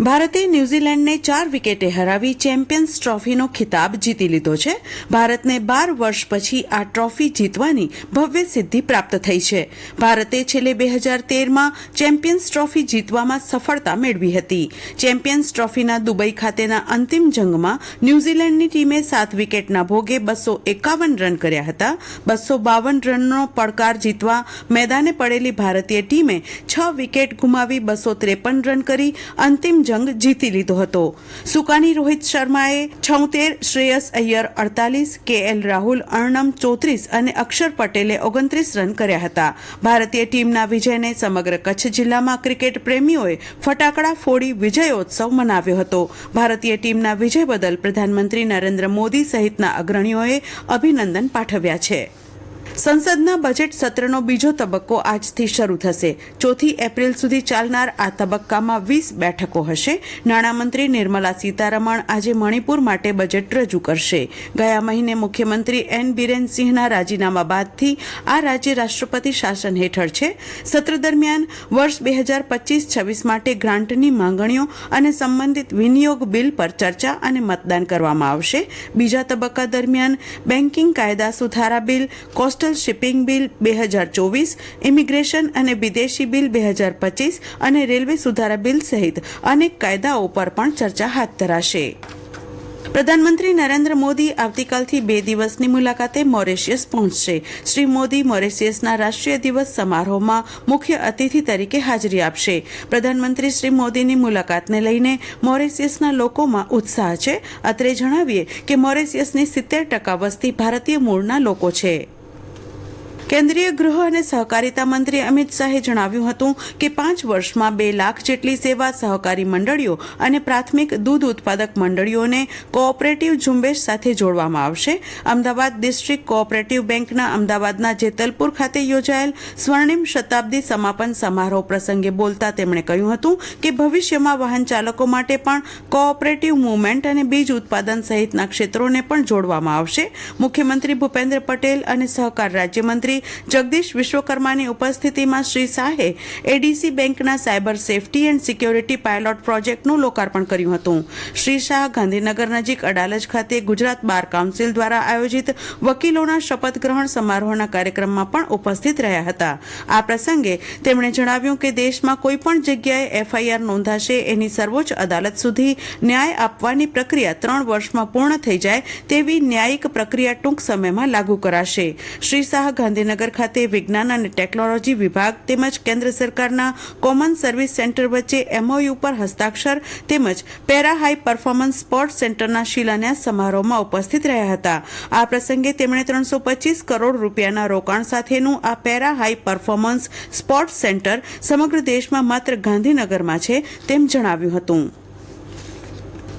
ભારતે ન્યૂઝીલેન્ડને ચાર વિકેટે હરાવી ચેમ્પિયન્સ ટ્રોફીનો ખિતાબ જીતી લીધો છે. ભારતને બાર વર્ષ પછી આ ટ્રોફી જીતવાની ભવ્ય સિદ્ધિ પ્રાપ્ત થઈ છે. ભારતે છેલ્લે બે હજાર તેરમાં ચેમ્પિયન્સ ટ્રોફી જીતવામાં સફળતા મેળવી હતી. ચેમ્પિયન્સ ટ્રોફીના દુબઈ ખાતેના અંતિમ જંગમાં ન્યૂઝીલેન્ડની ટીમે સાત વિકેટના ભોગે બસો એકાવન રન કર્યા હતા. બસો બાવન રનનો પડકાર જીતવા મેદાને પડેલી ભારતીય ટીમે છ વિકેટ ગુમાવી બસો ત્રેપન રન કરી અંતિમ જંગ જીતી લીધો હતો. સુકાની રોહિત શર્માએ છોતેર શ્રેયસ અય્યર અડતાલીસ કે એલ રાહુલ અર્ણમ ચોત્રીસ અને અક્ષર પટેલે ઓગણત્રીસ રન કર્યા હતા. ભારતીય ટીમના વિજયને સમગ્ર કચ્છ જિલ્લામાં ક્રિકેટ પ્રેમીઓએ ફટાકડા ફોડી વિજયોત્સવ મનાવ્યો હતો. ભારતીય ટીમના વિજય બદલ પ્રધાનમંત્રી નરેન્દ્ર મોદી સહિતના અગ્રણીઓએ અભિનંદન પાઠવ્યા છે. સંસદના બજેટ સત્રનો બીજો તબક્કો આજથી શરૂ થશે. ચોથી એપ્રિલ સુધી ચાલનાર આ તબક્કામાં વીસ બેઠકો હશે. નાણામંત્રી નિર્મલા સીતારમણ આજે મણિપુર માટે બજેટ રજૂ કરશે. ગયા મહિને મુખ્યમંત્રી એન બિરેનસિંહના રાજીનામા બાદથી આ રાજ્ય રાષ્ટ્રપતિ શાસન હેઠળ છે. સત્ર દરમિયાન વર્ષ બે હજાર પચીસ છવ્વીસ માટે ગ્રાન્ટની માંગણીઓ અને સંબંધિત વિનિયોગ બિલ પર ચર્ચા અને મતદાન કરવામાં આવશે. બીજા તબક્કા દરમિયાન બેન્કિંગ કાયદા સુધારા બિલ કોસ્ટલ શિપિંગ બિલ બે હજાર ચોવીસ ઇમિગ્રેશન અને વિદેશી બિલ બે હજાર પચીસ અને રેલવે સુધારા બિલ સહિત અનેક કાયદાઓ પર પણ ચર્ચા હાથ ધરાશે. પ્રધાનમંત્રી નરેન્દ્ર મોદી આવતીકાલથી બે દિવસની મુલાકાતે મોરેશિયસ પહોંચશે. શ્રી મોદી મોરેશિયસના રાષ્ટ્રીય દિવસ સમારોહમાં મુખ્ય અતિથિ તરીકે હાજરી આપશે. પ્રધાનમંત્રી શ્રી મોદીની મુલાકાતને લઈને મોરેશિયસના લોકોમાં ઉત્સાહ છે. અત્રે જણાવીએ કે મોરેશિયસની સિત્તેર ટકા વસ્તી ભારતીય મૂળના લોકો છે. કેન્દ્રીય ગૃહ અને સહકારિતા મંત્રી અમિત શાહે જણાવ્યું હતું કે પાંચ વર્ષમાં બે લાખ જેટલી સેવા સહકારી મંડળીઓ અને પ્રાથમિક દૂધ ઉત્પાદક મંડળીઓને કોઓપરેટિવ ઝુંબેશ સાથે જોડવામાં આવશે. અમદાવાદ ડિસ્ટ્રિક્ટ કોઓપરેટિવ બેંકના અમદાવાદના જેતલપુર ખાતે યોજાયેલ સ્વર્ણિમ શતાબ્દી સમાપન સમારોહ પ્રસંગે બોલતા તેમણે કહ્યું હતું કે ભવિષ્યમાં વાહન ચાલકો માટે પણ કોઓપરેટિવ મુવમેન્ટ અને બીજ ઉત્પાદન સહિતના ક્ષેત્રોને પણ જોડવામાં આવશે. મુખ્યમંત્રી ભૂપેન્દ્ર પટેલ અને સહકાર રાજ્યમંત્રી જગદીશ વિશ્વકર્માની ઉપસ્થિતિમાં શ્રી શાહે એડીસી બેંકના cyber safety and security pilot પ્રોજેક્ટનું લોકાર્પણ કર્યું હતું. શ્રી શાહ ગાંધીનગર નજીક અડાલજ ખાતે ગુજરાત બાર કાઉન્સિલ દ્વારા આયોજિત વકીલોના શપથ ગ્રહણ સમારોહના કાર્યક્રમમાં પણ ઉપસ્થિત રહ્યા હતા. આ પ્રસંગે તેમણે જણાવ્યું કે દેશમાં કોઈ પણ જગ્યાએ એફઆઈઆર નોંધાશે, એની સર્વોચ્ચ અદાલત સુધી ન્યાય આપવાની પ્રક્રિયા ત્રણ વર્ષમાં પૂર્ણ થઈ જાય તેવી ન્યાયિક પ્રક્રિયા ટૂંક સમયમાં લાગુ કરાશે. શ્રી શાહ ગાંધીનગર ગાંધીનગર ખાતે વિજ્ઞાન અને ટેકનોલોજી વિભાગ તેમજ કેન્દ્ર સરકારના કોમન સર્વિસ સેન્ટર વચ્ચે એમઓયુ પર હસ્તાક્ષર તેમજ પેરા હાઈ પરફોર્મન્સ સ્પોર્ટ્સ સેન્ટરના શિલાન્યાસ સમારોહમાં ઉપસ્થિત રહ્યા હતા. આ પ્રસંગે તેમણે ત્રણસો પચીસ કરોડ રૂપિયાના રોકાણ સાથેનું આ para high performance sports centre સમગ્ર દેશમાં માત્ર ગાંધીનગરમાં છે તેમ જણાવ્યું હતું.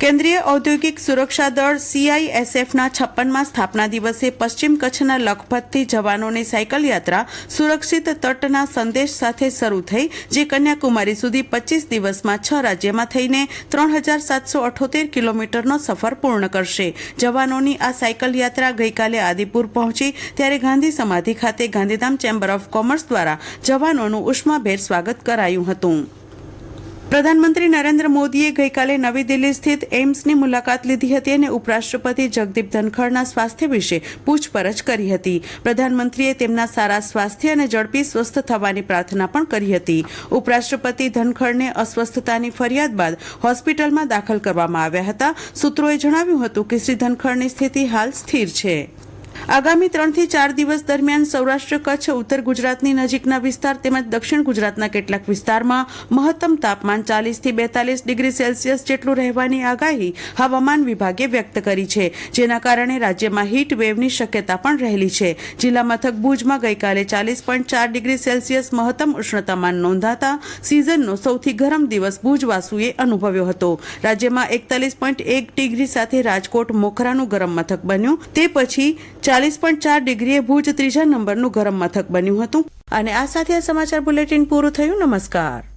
કેન્દ્રીય ઔદ્યોગિક સુરક્ષા દળ સીઆઈએસએફના છપ્પનમાં સ્થાપના દિવસે પશ્ચિમ કચ્છના લખપતથી જવાનોની સાયકલ યાત્રા સુરક્ષિત તટના સંદેશ સાથે શરૂ થઈ, જે કન્યાકુમારી સુધી પચીસ દિવસમાં છ રાજ્યમાં થઈને ત્રણ હજાર સાતસો અઠોતેર કિલોમીટરનો સફર પૂર્ણ કરશે. જવાનોની આ સાયકલ યાત્રા ગઈકાલે આદિપુર પહોંચી, ત્યારે ગાંધી સમાધિ ખાતે ગાંધીધામ ચેમ્બર ઓફ કોમર્સ દ્વારા જવાનોનું ઉષ્માભેર સ્વાગત કરાયું હતું. પ્રધાનમંત્રી નરેન્દ્ર મોદીએ ગઈકાલે નવી દિલ્હી સ્થિત એમ્સની મુલાકાત લીધી હતી અને ઉપરાષ્ટ્રપતિ જગદીપ ધનખડના સ્વાસ્થ્ય વિશે પૂછપરછ કરી હતી. પ્રધાનમંત્રીએ તેમના સારા સ્વાસ્થ્ય અને ઝડપી સ્વસ્થ થવાની પ્રાર્થના પણ કરી હતી. ઉપરાષ્ટ્રપતિ ધનખડને અસ્વસ્થતાની ફરિયાદ બાદ હોસ્પિટલમાં દાખલ કરવામાં આવ્યા હતા. સૂત્રોએ જણાવ્યું હતું કે શ્રી ધનખડની સ્થિતિ હાલ સ્થિર છે. આગામી ત્રણથી ચાર દિવસ દરમિયાન સૌરાષ્ટ્ર, કચ્છ, ઉત્તર ગુજરાતની નજીકના વિસ્તાર તેમજ દક્ષિણ ગુજરાતના કેટલાક વિસ્તારમાં મહત્તમ તાપમાન ચાલીસથી બેતાલીસ ડિગ્રી સેલ્સિયસ જેટલું રહેવાની આગાહી હવામાન વિભાગે વ્યક્ત કરી છે. જેના કારણે રાજ્યમાં હીટ વેવની શક્યતા પણ રહેલી છે. જિલ્લા મથક ભુજમાં ગઈકાલે ચાલીસ પોઈન્ટ ચાર ડિગ્રી સેલ્સિયસ મહત્તમ ઉષ્ણતામાન નોંધાતા સિઝનનો સૌથી ગરમ દિવસ ભુજવાસીએ અનુભવ્યો હતો. રાજ્યમાં એકતાલીસ પોઈન્ટ એક ડિગ્રી સાથે રાજકોટ, મોખરાનું ગરમ મથક બન્યું. તે પછી ચાલીસ પોઈન્ટ ચાર ડિગ્રીએ ભુજ ત્રીજા નંબરનું ગરમ મથક બન્યું હતું. અને આ સાથે આ સમાચાર બુલેટિન પૂરું થયું. નમસ્કાર.